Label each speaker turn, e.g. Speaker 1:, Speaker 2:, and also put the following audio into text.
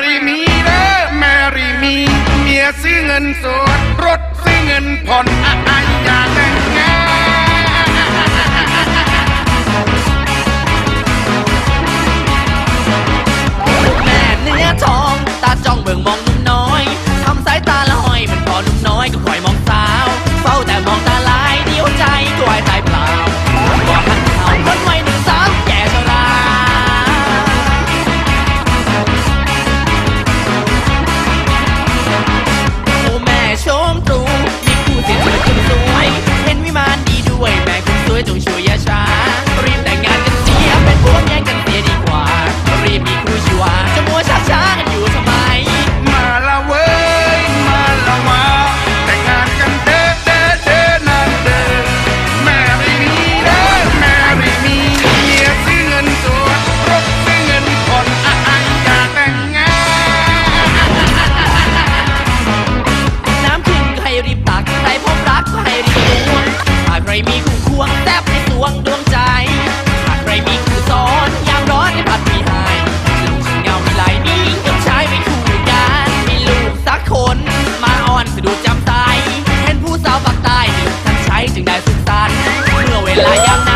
Speaker 1: รี่มีเด้อแมรี่มี เมียซื้อเงินสด รถซื้อเงินผ่อนอะไรอย่างนั้น Layan